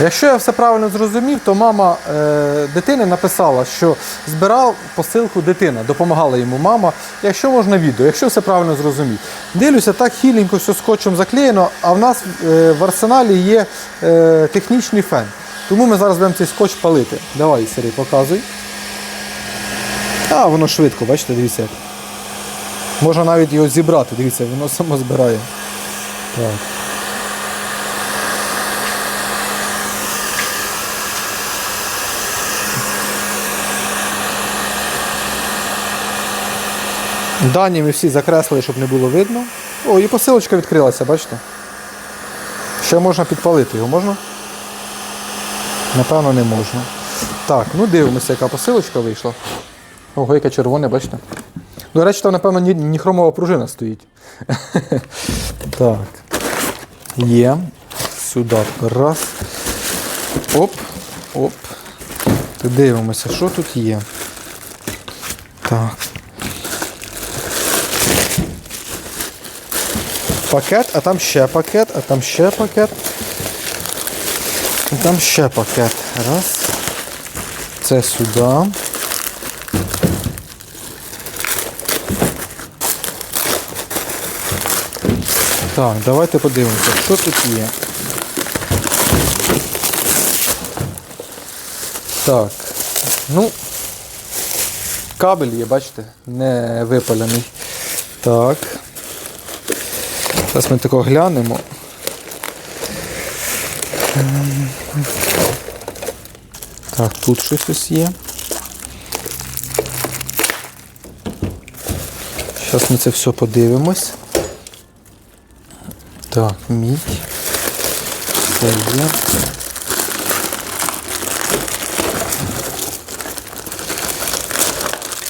Якщо я все правильно зрозумів, то мама е, дитини написала, що збирав посилку дитина, допомагала йому мама. Якщо можна відео, якщо все правильно зрозумів. Дивлюся, так хіленько все скотчем заклеєно, а в нас е, в арсеналі є е, технічний фен. Тому ми зараз будемо цей скотч палити. Давай, Сергій, показуй. А, воно швидко, бачите, дивіться. Можна навіть його зібрати, дивіться, воно само збирає. Так. Дані ми всі закреслили, щоб не було видно. О, і посилочка відкрилася, бачите? Ще можна підпалити його, можна? Напевно, не можна. Так, ну дивимося, яка посилочка вийшла. Ого, яке червоне, бачите? До речі, там, напевно, ні, ні хромова пружина стоїть. так. Є. Сюди. Раз. Оп. Оп. Дивимося, що тут є. Так. Пакет, а там ще пакет, а там ще пакет. І там ще пакет. Раз. Це сюди. Так, давайте подивимося, що тут є. Так. Ну, кабель є, бачите, не випалений. Так. Зараз ми тако глянемо. Ем, Так, тут щось ось є. Зараз ми це все подивимось. Так, мідь. Це є.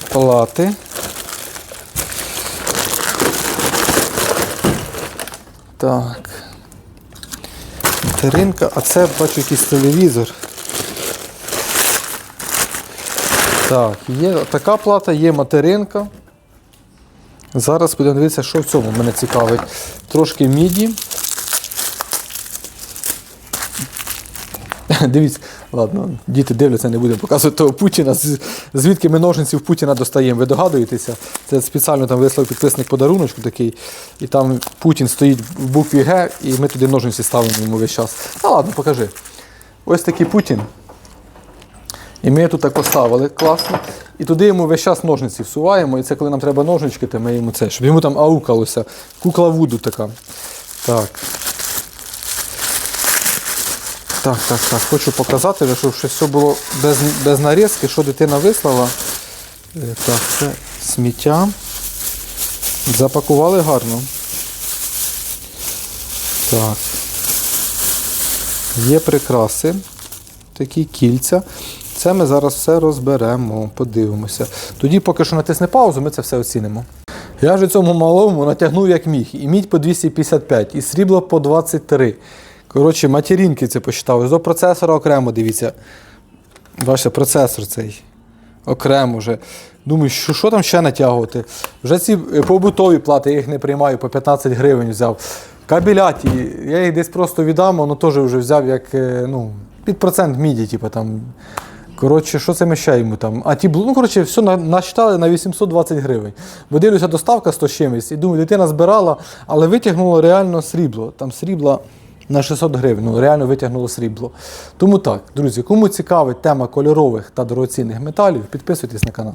Плати. Так. Материнка, а це бачу якийсь телевізор. Так, є така плата, є материнка. Зараз будемо дивитися, що в цьому мене цікавить. Трошки міді. Дивіться, ладно, діти дивляться, не будемо показувати того Путіна. Звідки ми ножниці в Путіна достаємо? Ви догадуєтеся? Це спеціально там вислав підписник подаруночку такий, і там Путін стоїть в букві Г, і ми туди ножниці ставимо йому весь час. Та ладно, покажи. Ось такий Путін. І ми тут так поставили класно. І туди йому весь час ножниці всуваємо. І це коли нам треба ножнички, то ми йому це, щоб йому там аукалося. Кукла Вуду така. Так. Так, так, так. Хочу показати, щоб все було без, без нарізки, що дитина вислала. Е, Так, це сміття. Запакували гарно. Так. Є прикраси, такі кільця. Це ми зараз все розберемо, подивимося. Тоді, поки що натисне паузу, ми це все оцінимо. Я ж цьому малому натягнув як міг. І мідь по 255, і срібло по 23. Коротше, материнки це посчитав. До процесора окремо, дивіться. Бачите, процесор цей. Окремо вже. Думаю, що, що там ще натягувати? Вже ці е, побутові плати, я їх не приймаю, по 15 гривень взяв. Кабеляті, я їх десь просто віддам, воно теж вже взяв як е, ну, під процент міді, типу там. Коротше, що це ми ще йому там? А ті, ну, коротше, все насчитали на 820 гривень. Бо дивлюся, доставка 100 чимось. І думаю, дитина збирала, але витягнуло реально срібло. Там срібла на 600 гривень. Ну, реально витягнуло срібло. Тому так, друзі, кому цікавить тема кольорових та дорогоцінних металів, підписуйтесь на канал.